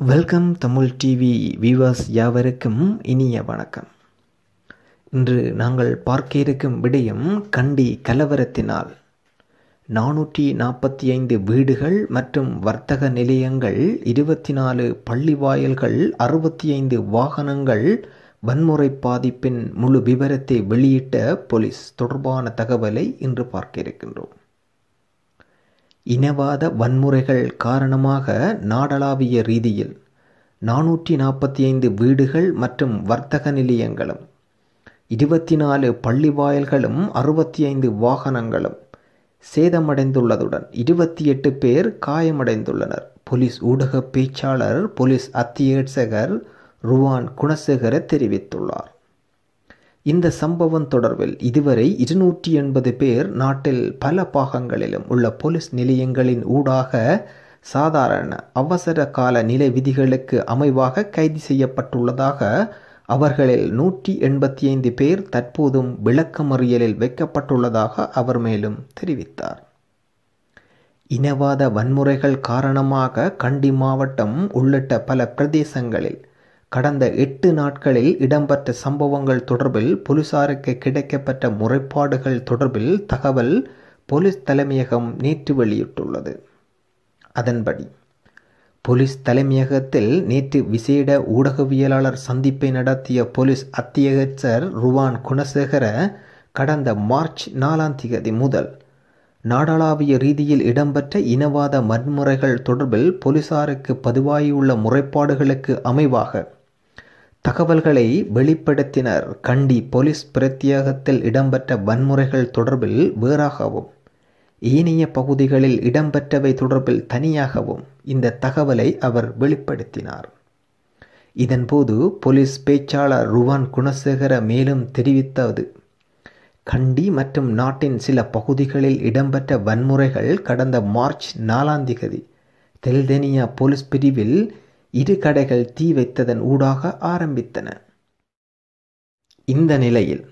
Welcome Tamil TV viewers யாவருக்கும் இனிய வணக்கம். இன்று நாங்கள் பார்க்க இருக்கும் விடயம் கண்டி கலவரத்தினால். நானூற்றி நாற்பத்தி ஐந்து வீடுகள் மற்றும் வர்த்தக நிலையங்கள் இருபத்தி நாலு பள்ளி வாயல்கள் அறுபத்தி ஐந்து வாகனங்கள் வன்முறை பாதிப்பின் முழு விவரத்தை வெளியிட்ட போலீஸ் தொடர்பான தகவலை இன்று பார்க்க இருக்கின்றோம். இனவாத வன்முறைகள் காரணமாக நாடளாவிய ரீதியில் நானூற்றி நாற்பத்தி ஐந்து வீடுகள் மற்றும் வர்த்தக நிலையங்களும் இருபத்தி நாலு பள்ளி வாயல்களும் அறுபத்தி ஐந்து வாகனங்களும் சேதமடைந்துள்ளதுடன் இருபத்தி எட்டு பேர் காயமடைந்துள்ளனர். போலீஸ் ஊடக பேச்சாளர் போலீஸ் அத்தியட்சகர் ருவான் குணசேகர தெரிவித்துள்ளார். இந்த சம்பவம் தொடர்பில் இதுவரை இருநூற்றி எண்பது பேர் நாட்டில் பல பாகங்களிலும் உள்ள போலீஸ் நிலையங்களின் ஊடாக சாதாரண அவசர கால நிலை விதிகளுக்கு அமைவாக கைது செய்யப்பட்டுள்ளதாக அவர்களில் நூற்றி எண்பத்தி ஐந்து பேர் தற்போதும் விளக்கமறியலில் வைக்கப்பட்டுள்ளதாக அவர் மேலும் தெரிவித்தார். இனவாத வன்முறைகள் காரணமாக கண்டி மாவட்டம் உள்ளிட்ட பல பிரதேசங்களில் கடந்த எட்டு நாட்களில் இடம்பெற்ற சம்பவங்கள் தொடர்பில் போலீசாருக்கு கிடைக்கப்பட்ட முறைப்பாடுகள் தொடர்பில் தகவல் போலீஸ் தலைமையகம் நேற்று வெளியிட்டுள்ளது. அதன்படி போலீஸ் தலைமையகத்தில் நேற்று விசேட ஊடகவியலாளர் சந்திப்பை நடத்திய போலீஸ் அத்தியட்சர் ருவான் குணசேகர கடந்த மார்ச் நாலாம் தேதி முதல் நாடளாவிய ரீதியில் இடம்பெற்ற இனவாத வன்முறைகள் தொடர்பில் போலீசாருக்கு பதிவாகியுள்ள முறைப்பாடுகளுக்கு அமைவாக தகவல்களை வெளிப்படுத்தினர். கண்டி போலீஸ் பிரத்யேகத்தில் இடம்பெற்ற வன்முறைகள் தொடர்பில் வேறாகவும் ஏனைய பகுதிகளில் இடம்பெற்றவை தொடர்பில் தனியாகவும் இந்த தகவலை அவர் வெளிப்படுத்தினார். இதன்போது போலீஸ் பேச்சாளர் ருவான் குணசேகர மேலும் தெரிவித்தது கண்டி மற்றும் நாட்டின் சில பகுதிகளில் இடம்பெற்ற வன்முறைகள் கடந்த மார்ச் நாலாம் திகதி தெல்தெனியா போலீஸ் பிரிவில் இரு கடைகள் தீ வைத்ததன் ஊடாக ஆரம்பித்தன. இந்த நிலையில்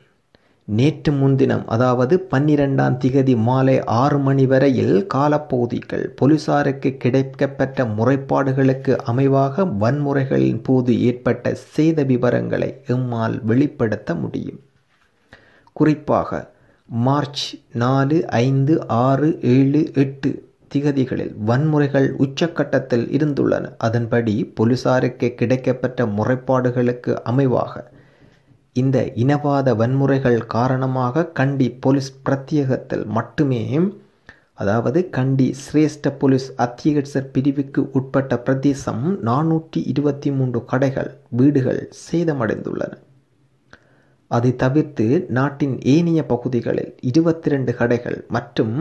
நேற்று முன்தினம் அதாவது பன்னிரெண்டாம் திகதி மாலை ஆறு மணி வரையில் காலப்பகுதிகள் போலீசாருக்கு கிடைக்கப்பெற்ற முறைப்பாடுகளுக்கு அமைவாக வன்முறைகளின் போது ஏற்பட்ட சேத விவரங்களை எம்மால் வெளிப்படுத்த முடியும். குறிப்பாக மார்ச் நாலு ஐந்து ஆறு ஏழு எட்டு திகதிகளில் வன்முறைகள் உச்சக்கட்டத்தில் இருந்துள்ளன. அதன்படி போலீசாருக்கு கிடைக்கப்பெற்ற முறைப்பாடுகளுக்கு அமைவாக இந்த இனவாத வன்முறைகள் காரணமாக கண்டி போலீஸ் பிரத்யேகத்தில் மட்டுமே அதாவது கண்டி சிரேஷ்ட போலீஸ் அத்தியட்சர் பிரிவுக்கு உட்பட்ட பிரதேசம் நானூற்றி இருபத்தி மூன்று கடைகள் வீடுகள் சேதமடைந்துள்ளன. அதை தவிர்த்து நாட்டின் ஏனைய பகுதிகளில் இருபத்தி ரெண்டு கடைகள் மற்றும்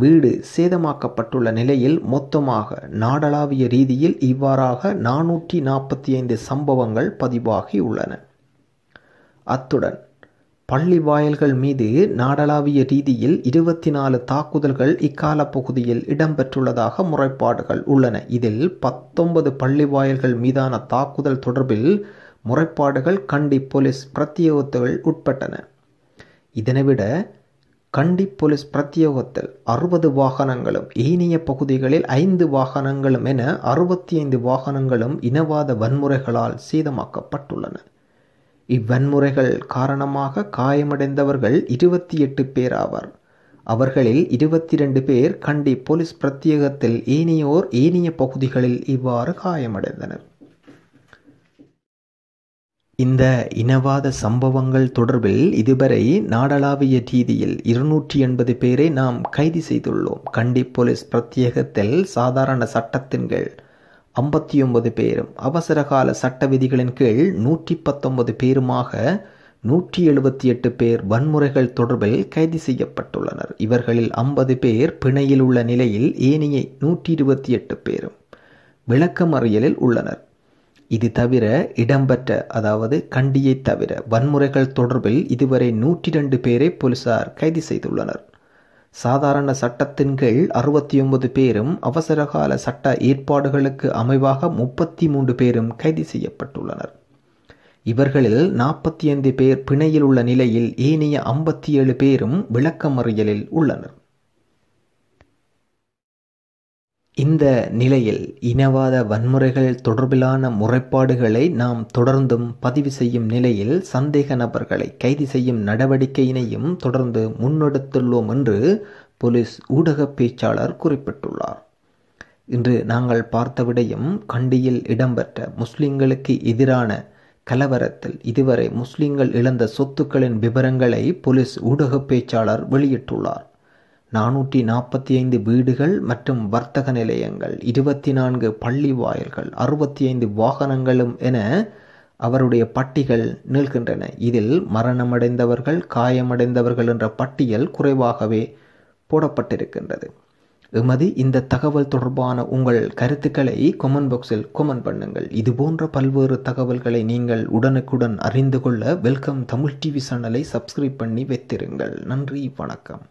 வீடு சேதமாக்கப்பட்டுள்ள நிலையில் மொத்தமாக நாடளாவிய ரீதியில் இவ்வாறாக நானூற்றி நாற்பத்தி ஐந்து சம்பவங்கள் பதிவாகி உள்ளன. அத்துடன் பள்ளி வாயல்கள் மீது நாடளாவிய ரீதியில் இருபத்தி நாலு தாக்குதல்கள் இக்கால பகுதியில் இடம்பெற்றுள்ளதாக முறைப்பாடுகள் உள்ளன. இதில் பத்தொன்பது பள்ளி வாயல்கள் மீதான தாக்குதல் தொடர்பில் முறைப்பாடுகள் கண்டி போலீஸ் பிரத்யேகத்துகள் உட்பட்டன. இதனைவிட கண்டி போலீஸ் பிரத்யேகத்தில் அறுபது வாகனங்களும் ஏனைய பகுதிகளில் ஐந்து வாகனங்களும் என அறுபத்தி ஐந்து வாகனங்களும் இனவாத வன்முறைகளால் சேதமாக்கப்பட்டுள்ளன. இவ்வன்முறைகள் காரணமாக காயமடைந்தவர்கள் இருபத்தி எட்டு பேர் ஆவர். அவர்களில் இருபத்தி ரெண்டு பேர் கண்டி போலீஸ் பிரத்யேகத்தில் ஏனையோர் ஏனைய பகுதிகளில் இவ்வாறு காயமடைந்தனர். இந்த இனவாத சம்பவங்கள் தொடர்பில் இதுவரை நாடளாவிய ரீதியில் இருநூற்றி எண்பது பேரை நாம் கைது செய்துள்ளோம். கண்டி போலீஸ் பிரத்யேகத்தில் சாதாரண சட்டத்தின் கீழ் ஐம்பத்தி ஒன்பது பேரும் அவசரகால சட்ட விதிகளின் கீழ் நூற்றி பத்தொன்பது பேருமாக நூற்றி எழுபத்தி எட்டு பேர் வன்முறைகள் தொடர்பில் கைது செய்யப்பட்டுள்ளனர். இவர்களில் ஐம்பது பேர் பிணையில் உள்ள நிலையில் ஏனைய நூற்றி இருபத்தி எட்டு பேரும் விளக்கமறியலில் உள்ளனர். இது தவிர இடம்பெற்ற அதாவது கண்டியை தவிர வன்முறைகள் தொடர்பில் இதுவரை நூற்றி ரெண்டு பேரை போலீசார் கைது செய்துள்ளனர். சாதாரண சட்டத்தின் கீழ் அறுபத்தி ஒன்பது பேரும் அவசரகால சட்ட ஏற்பாடுகளுக்கு அமைவாக முப்பத்தி மூன்று பேரும் கைது செய்யப்பட்டுள்ளனர். இவர்களில் நாற்பத்தி ஐந்து பேர் பிணையில் உள்ள நிலையில் ஏனைய ஐம்பத்தி ஏழு பேரும் விளக்கமறியலில் உள்ளனர். இந்த நிலையில் இனவாத வன்முறைகள் தொடர்பிலான முறைப்பாடுகளை நாம் தொடர்ந்தும் பதிவு செய்யும் நிலையில் சந்தேக நபர்களை கைது செய்யும் நடவடிக்கையினையும் தொடர்ந்து முன்னெடுத்துள்ளோம் என்று போலீஸ் ஊடக பேச்சாளர் குறிப்பிட்டுள்ளார். இன்று நாங்கள் பார்த்த விடயம் கண்டியில் இடம்பெற்ற முஸ்லிம்களுக்கு எதிரான கலவரத்தில் இதுவரை முஸ்லிம்கள் இழந்த சொத்துக்களின் விவரங்களை போலீஸ் ஊடக பேச்சாளர் வெளியிட்டுள்ளார். நானூற்றி நாற்பத்தி ஐந்து வீடுகள் மற்றும் வர்த்தக நிலையங்கள் இருபத்தி நான்கு பள்ளி வாயில்கள் அறுபத்தி ஐந்து வாகனங்களும் என அவருடைய பட்டிகள் நிற்கின்றன இதில் மரணமடைந்தவர்கள் காயமடைந்தவர்கள் என்ற பட்டியல் குறைவாகவே போடப்பட்டிருக்கின்றது. எமது இந்த தகவல் தொடர்பான உங்கள் கருத்துக்களை கொமெண்ட் பாக்ஸில் கொமெண்ட் பண்ணுங்கள். இது போன்ற பல்வேறு தகவல்களை நீங்கள் உடனுக்குடன் அறிந்து கொள்ள வெல்கம் தமிழ் டிவி சேனலை சப்ஸ்கிரைப் பண்ணி வைத்திருங்கள். நன்றி வணக்கம்.